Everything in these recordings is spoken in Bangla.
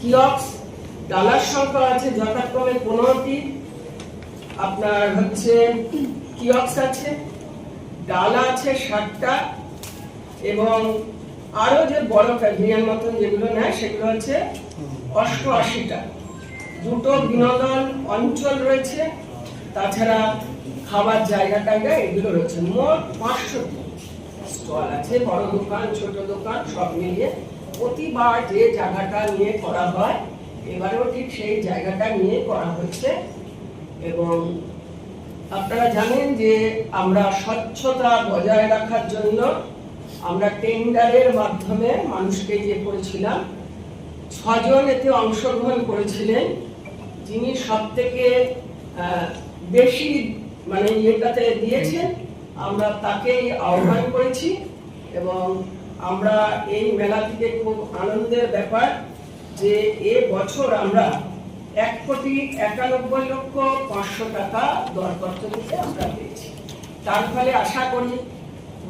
কিয়ক্স, ডালার সংখ্যা আছে, যথাক্রমে পনেরোটি। আপনার হচ্ছে কিয়ক্স আছে আছে ষাটটা, এবং আরও যে বড় মতন যেগুলো নেয়, সেগুলো হচ্ছে দুটো বিনোদন অঞ্চল রয়েছে, তাছাড়া খাবার জায়গা টায়গা এগুলো রয়েছে। মোট পাঁচশোটি। স্টল আছে, বড় দোকান, ছোট দোকান, সব মিলিয়ে প্রতিবার যে জায়গাটা নিয়ে করা হয়, এবারেও ঠিক সেই জায়গাটা নিয়ে করা হচ্ছে এবং আপনারা জানেন যে আমরা স্বচ্ছতা বজায় রাখার জন্য আমরা টেন্ডারের মাধ্যমে মানুষকে যে করেছিলাম, ছজন এতে অংশগ্রহণ করেছিলেন, যিনি সব থেকে বেশি মানে ইয়েটাতে দিয়েছেন, আমরা তাকেই আহ্বান করেছি। এবং আমরা এই মেলা থেকে খুব আনন্দের ব্যাপার যে এ বছর আমরা এক কোটি একানব্বই লক্ষ পাঁচশো টাকা দরপত্র দিতে আমরা পেয়েছি তার ফলে আশা করি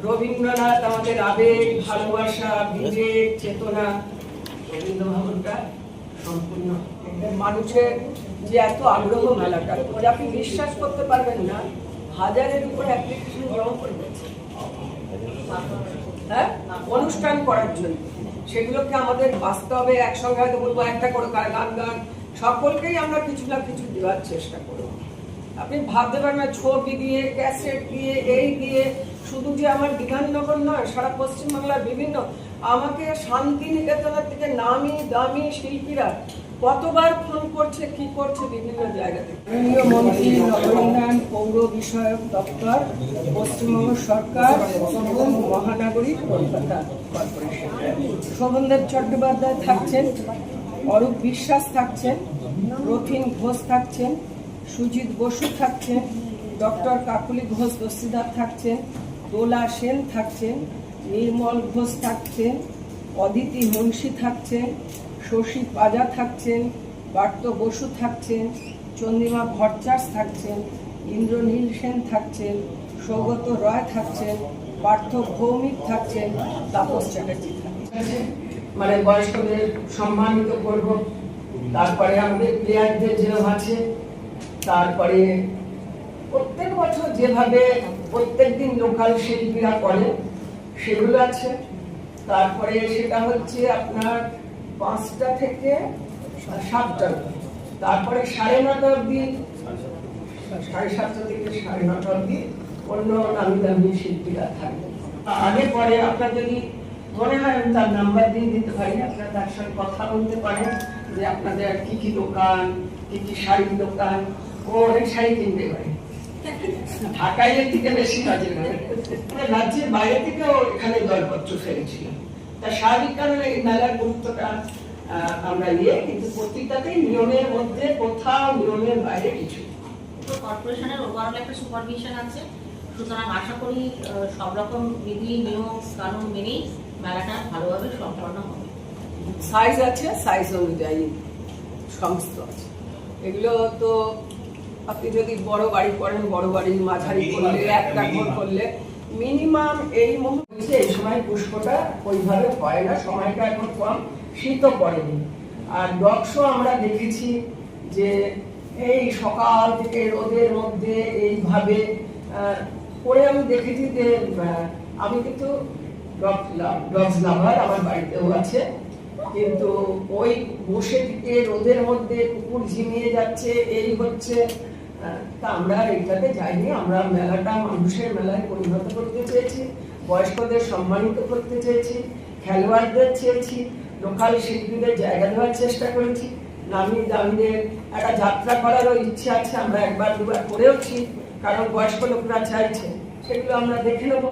রবীন্দ্রনাথ, আমাদের আবেগ, ভালোবাসা, বিবেক, চেতনা রবীন্দ্র ভবনটা সম্পূর্ণ। মানুষের যে এত আগ্রহ মেলাটা ওরা আপনি বিশ্বাস করতে পারবেন না, হাজারের উপর অ্যাপ্লিকেশন জমা করে হ্যাঁ? অনুষ্ঠান করার জন্য। সেগুলোকে আমাদের বাস্তবে একসঙ্গে হয়তো বলব, একটা করে গান গান সকলকেই আমরা কিছু না কিছু দেওয়ার চেষ্টা করব। আপনি ভাবতে পারেন না, ছবি দিয়ে, ক্যাসেট দিয়ে, এই দিয়ে, শুধু যে আমার বিধাননগর নয়, সারা পশ্চিমবাংলার বিভিন্ন আমাকে শান্তিনিকেতনের থেকে নামি দামি শিল্পীরা কতবার ফোন করছে, কি করছে বিভিন্ন জায়গা থেকে। মাননীয় মন্ত্রী নগরোন্নয়ন পৌর বিষয়ক দপ্তর, পশ্চিমবঙ্গ সরকার মহানগরী কলকাতা কর্পোরেশন। শোভনদেব চট্টোপাধ্যায় থাকছেন, অরূপ বিশ্বাস থাকছেন, রথিন ঘোষ থাকছেন, সুজিত বসু থাকছেন, ডক্টর কাকুলি ঘোষ দস্তিদার থাকছেন, দোলা সেন থাকছেন নির্মল ঘোষ থাকছেন, অদিতি মুন্সি থাকছেন, শশী পাজা থাকছেন, বার্ত বসু থাকছেন, চন্দ্রিমা ভট্টাচার্য থাকছেন, ইন্দ্রনীল সেন থাকছেন, সৌগত রয় থাকছেন, পার্থ ভৌমিক থাকছেন, তাপস চ্যাটার্জি থাকছেন। মানে বয়স্কদের সম্মানিত করব। তারপরে আমাদের প্লেয়ারদের যেরকম আছে, তারপরে প্রত্যেক বছর যেভাবে প্রত্যেকদিন লোকাল শিল্পীরা করে সেগুলো আছে। তারপরে সেটা হচ্ছে আপনার পাঁচটা থেকে সাতটা তারপরে সাড়ে নটা অব্দি সাড়ে সাতটা থেকে সাড়ে নটা অব্দি অন্য নামি দামি শিল্পীরা থাকবে। আগে পরে আপনার যদি মনে হয় আমি তার নাম্বার দিয়ে দিতে পারি, আপনার তার সঙ্গে কথা বলতে পারেন যে আপনাদের কি কি দোকান, কি কি শাড়ির দোকান, ও অনেক শাড়ি কিনতে পারে। ঢাকায় এর থেকে বেশি কাজে করে রাজ্যের বাইরে থেকেও এখানে দরপত্র ফেলেছিল। তা স্বাভাবিক কারণে এই মেলার গুরুত্বটা আমরা নিয়ে কিন্তু প্রত্যেকটাতেই নিয়মের মধ্যে কোথাও নিয়মের বাইরে কিছু কর্পোরেশনের ওভারঅল একটা সুপারভিশন আছে। সুতরাং আশা করি আহ, সব রকম বিধি নিয়ম কানুন মেনেই মেলাটা ভালোভাবে সম্পন্ন হবে। সাইজ আছে সাইজ অনুযায়ী সমস্ত আছে। এগুলো তো আপনি যদি বড় বাড়ি করেন বড় বাড়ি মাঝারি করলে একটা ঘর করলে মিনিমাম এই মুহূর্তে এই সময় পুষ্পটা ওইভাবে হয় না সময়টা এখন কম শীতও পড়েনি। আর ডক্সও আমরা দেখেছি যে এই সকাল থেকে রোদের মধ্যে এইভাবে করে আমি দেখেছি যে আমি কিন্তু ডগস লাভার আমার বাড়িতেও আছে। কিন্তু ওই বসে থেকে রোদের মধ্যে কুকুর ঝিমিয়ে যাচ্ছে এই হচ্ছে তা আমরা এটাতে যাইনি, আমরা মেলাটা মানুষের মেলায় পরিণত করতে চেয়েছি, বয়স্কদের সম্মানিত করতে চেয়েছি, খেলোয়াড়দের চেয়েছি, লোকাল শিল্পীদের জায়গা দেওয়ার চেষ্টা করেছি নামি দামিদের একটা যাত্রা করারও ইচ্ছে আছে, আমরা একবার দুবার করেওছি, কারণ বয়স্ক লোকরা চাইছে, সেগুলো আমরা দেখে নেব।